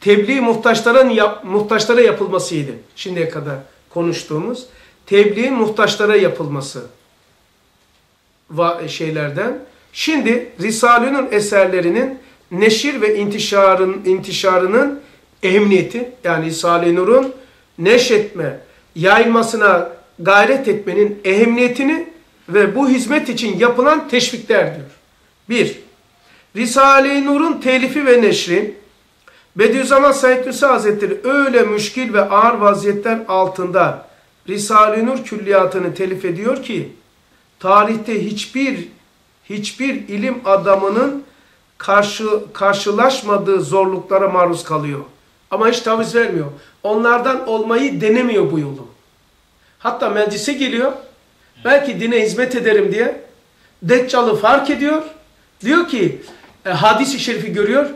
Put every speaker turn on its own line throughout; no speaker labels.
tebliğ muhtaçlara, yap, muhtaçlara yapılmasıydı. Şimdiye kadar konuştuğumuz tebliğin muhtaçlara yapılması şeylerden. Şimdi Risale'nin eserlerinin neşir ve intişarın, intişarının ehemmiyeti yani Risale-i Nur'un neşretme, yayılmasına gayret etmenin ehemmiyetini ve bu hizmet için yapılan teşvikler diyor. Bir, Risale-i Nur'un telifi ve neşri, Bediüzzaman Said Nursi Hazretleri öyle müşkil ve ağır vaziyetler altında Risale-i Nur külliyatını telif ediyor ki, tarihte hiçbir hiçbir ilim adamının karşı, karşılaşmadığı zorluklara maruz kalıyor. Ama hiç taviz vermiyor. Onlardan olmayı denemiyor bu yolu. Hatta meclise geliyor. Belki dine hizmet ederim diye. Deccal'ı fark ediyor. Diyor ki e, hadis-i şerifi görüyor.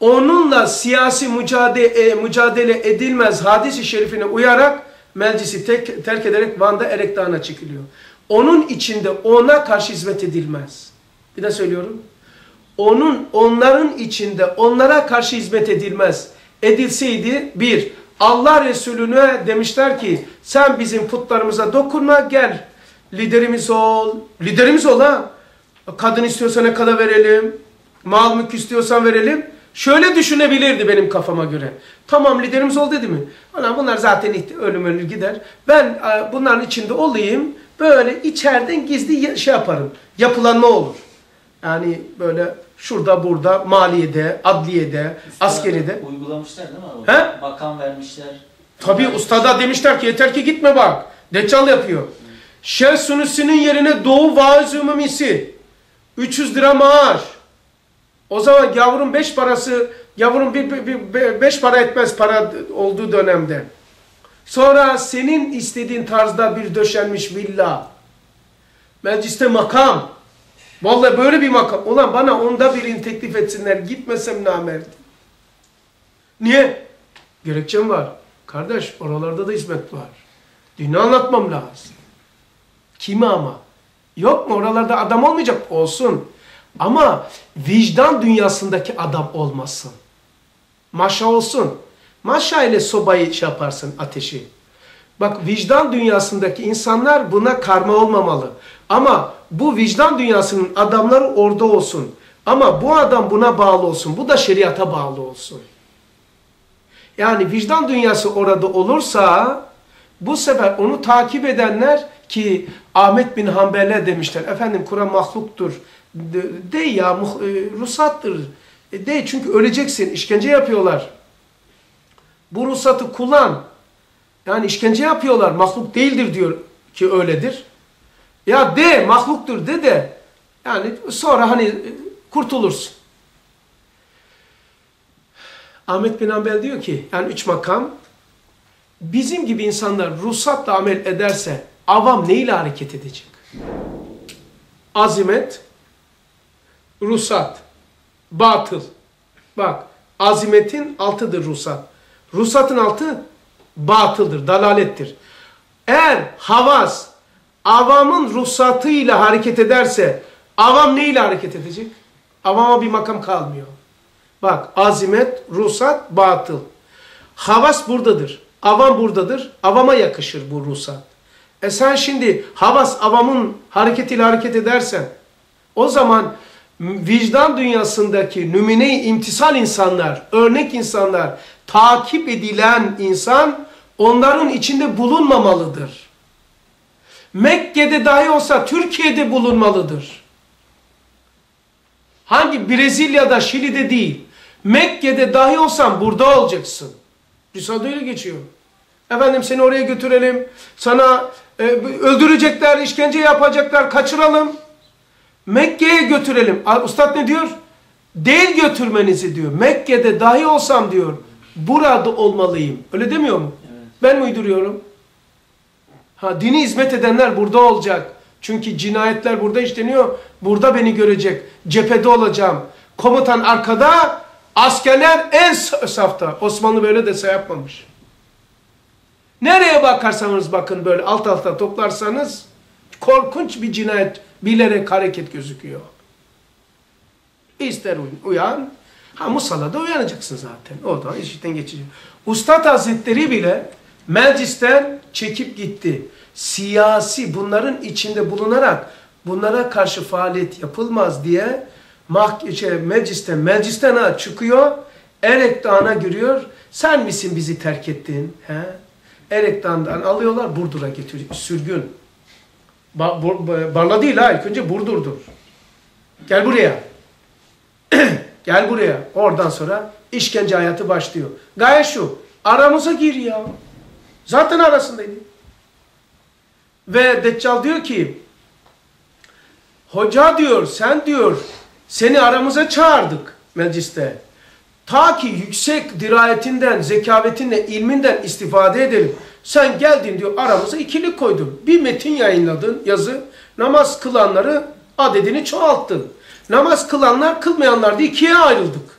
Onunla siyasi mücadele, e, mücadele edilmez hadis-i şerifine uyarak meclisi tek, terk ederek Van'da Erek Dağı'na çekiliyor. Onun içinde ona karşı hizmet edilmez. Bir de söylüyorum. Onun, onların içinde onlara karşı hizmet edilmez. Edilseydi bir, Allah Resulüne demişler ki sen bizim putlarımıza dokunma gel. Liderimiz ol. Liderimiz ol ha. Kadın istiyorsa ne kadar verelim. Mal mülk istiyorsan verelim. Şöyle düşünebilirdi benim kafama göre. Tamam liderimiz ol dedi mi? Ana bunlar zaten ölüm ölür gider. Ben bunların içinde olayım. Böyle içeriden gizli şey yaparım. Yapılan ne olur? Yani böyle şurada burada maliyede, adliyede,
Üstad
askeride.
Uygulamışlar değil mi?
He?
Bakan vermişler.
Tabi ustada demişler ki yeter ki gitme bak. Deccal yapıyor. Şeyh Sunusi'nin yerine Doğu Vaiz Ümumisi. 300 lira maaş. O zaman yavrum 5 parası, yavrum 5 para etmez para olduğu dönemde. Sonra senin istediğin tarzda bir döşenmiş villa. Mecliste makam. Vallahi böyle bir makam. Ulan bana onda birini teklif etsinler. Gitmesem namerdim. Niye? Gerekçem var. Kardeş oralarda da hizmet var. Dini anlatmam lazım. Kime ama? Yok mu oralarda adam olmayacak? Olsun. Ama vicdan dünyasındaki adam olmasın. Maşa olsun. Maşa ile sobayı şey yaparsın ateşi. Bak vicdan dünyasındaki insanlar buna karma olmamalı. Ama bu vicdan dünyasının adamları orada olsun. Ama bu adam buna bağlı olsun. Bu da şeriata bağlı olsun. Yani vicdan dünyası orada olursa bu sefer onu takip edenler ki Ahmet bin Hanbel'e demişler. Efendim Kur'an mahluktur. De, de ya e, ruhsattır. E, de çünkü öleceksin. İşkence yapıyorlar. Bu ruhsatı kullan. Yani işkence yapıyorlar. Mahluk değildir diyor ki öyledir. Ya de mahluktur de de. Yani sonra hani kurtulursun. Ahmet bin Ambel diyor ki yani üç makam bizim gibi insanlar ruhsatla amel ederse avam neyle hareket edecek? Azimet, ruhsat, batıl. Bak azimetin altıdır ruhsat. Ruhsatın altı batıldır, dalalettir. Eğer havas avamın ruhsatıyla hareket ederse avam neyle hareket edecek? Avama bir makam kalmıyor. Bak azimet, ruhsat, batıl. Havas buradadır. Avam buradadır. Avama yakışır bu ruhsat. E sen şimdi havas avamın hareketiyle hareket edersen o zaman vicdan dünyasındaki nümine imtisal insanlar, örnek insanlar, takip edilen insan onların içinde bulunmamalıdır. Mekke'de dahi olsa Türkiye'de bulunmalıdır. Hangi Brezilya'da, Şili'de değil. Mekke'de dahi olsan burada olacaksın. Risale öyle geçiyor. Efendim seni oraya götürelim. Sana e, öldürecekler, işkence yapacaklar, kaçıralım. Mekke'ye götürelim. Ustad ne diyor? Değil götürmenizi diyor. Mekke'de dahi olsam diyor. Burada olmalıyım. Öyle demiyor mu? Evet. Ben mi uyduruyorum? Ha, dini hizmet edenler burada olacak. Çünkü cinayetler burada işleniyor. Burada beni görecek. Cephede olacağım. Komutan arkada, askerler en safta. Osmanlı böyle de yapmamış. Nereye bakarsanız bakın böyle alt alta toplarsanız korkunç bir cinayet bilerek hareket gözüküyor. İster uyan. Ha musallada uyanacaksın zaten. O da işitten geçecek. Ustad Hazretleri bile meclisten çekip gitti. Siyasi bunların içinde bulunarak bunlara karşı faaliyet yapılmaz diye şey, meclisten meclisten ha çıkıyor. Erek Dağı'na giriyor. Sen misin bizi terk ettin? He? Erek Dağı'ndan alıyorlar Burdur'a getiriyor. Sürgün. Ba Bur- Barla değil ha. İlk önce Burdur'dur. Gel buraya. Gel buraya. Oradan sonra işkence hayatı başlıyor. Gaye şu. Aramıza gir ya. Zaten arasındaydı. Ve Deccal diyor ki Hoca diyor sen diyor seni aramıza çağırdık mecliste. Ta ki yüksek dirayetinden, zekavetinle, ilminden istifade edelim. Sen geldin diyor aramıza ikilik koydun. Bir metin yayınladın yazı. Namaz kılanları adedini çoğalttın. Namaz kılanlar kılmayanlar diye ikiye ayrıldık.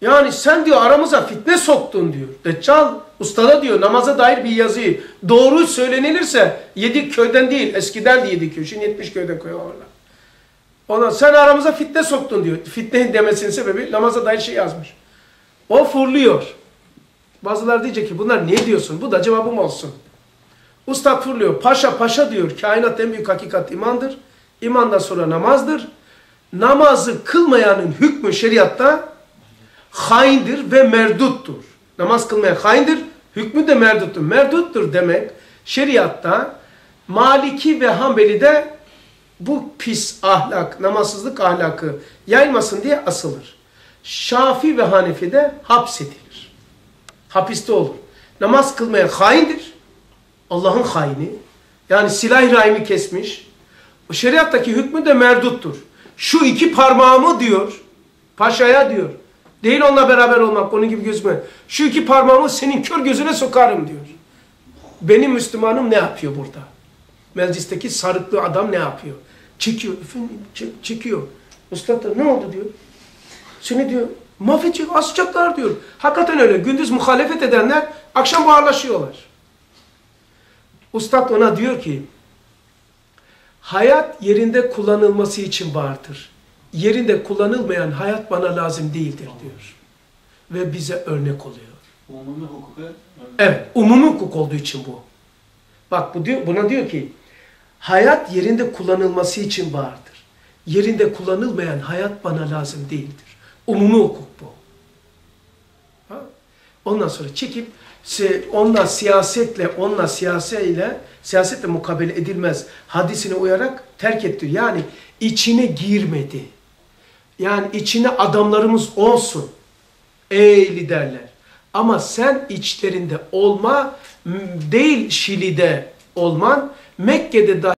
Yani sen diyor aramıza fitne soktun diyor. Deccal ustada diyor namaza dair bir yazıyı doğru söylenilirse yedi köyden değil eskiden de yedi. Şimdi 70 köyden koyuyorlar. Ona sen aramıza fitne soktun diyor. Fitne demesinin sebebi namaza dair şey yazmış. O fırlıyor. Bazılar diyecek ki bunlar ne diyorsun? Bu da cevabım olsun. Ustad fırlıyor. Paşa paşa diyor. Kainat en büyük hakikat imandır. İmandan sonra namazdır. Namazı kılmayanın hükmü şeriatta haindir ve merduttur. Namaz kılmayan haindir, hükmü de merduttur. Merduttur demek şeriatta Maliki ve Hanbeli'de bu pis ahlak, namazsızlık ahlakı yayılmasın diye asılır. Şafi ve Hanefi'de hapsedilir. Hapiste olur. Namaz kılmayan haindir. Allah'ın haini. Yani silah rahimi kesmiş. Şeriattaki hükmü de merduttur. Şu iki parmağımı diyor, paşaya diyor. Değil onunla beraber olmak, onun gibi gözükme. Şu iki parmağımı senin kör gözüne sokarım diyor. Benim Müslümanım ne yapıyor burada? Meclisteki sarıklı adam ne yapıyor? Çekiyor, efendim çek- çekiyor. Ustad da ne oldu diyor. Seni diyor mahvedecek, asacaklar diyor. Hakikaten öyle. Gündüz muhalefet edenler akşam buharlaşıyorlar. Ustad ona diyor ki hayat yerinde kullanılması için vardır. Yerinde kullanılmayan hayat bana lazım değildir diyor. Ve bize örnek oluyor.
Umumi hukuka
Evet, umumi hukuk olduğu için bu. Bak bu diyor, buna diyor ki hayat yerinde kullanılması için vardır. Yerinde kullanılmayan hayat bana lazım değildir. Umumi hukuk bu. Ha? Ondan sonra çekip onunla siyasetle, onunla siyasetle, siyasetle mukabele edilmez hadisine uyarak terk etti. Yani içine girmedi. Yani içine adamlarımız olsun. Ey liderler. Ama sen içlerinde olma, değil Şili'de olman, Mekke'de da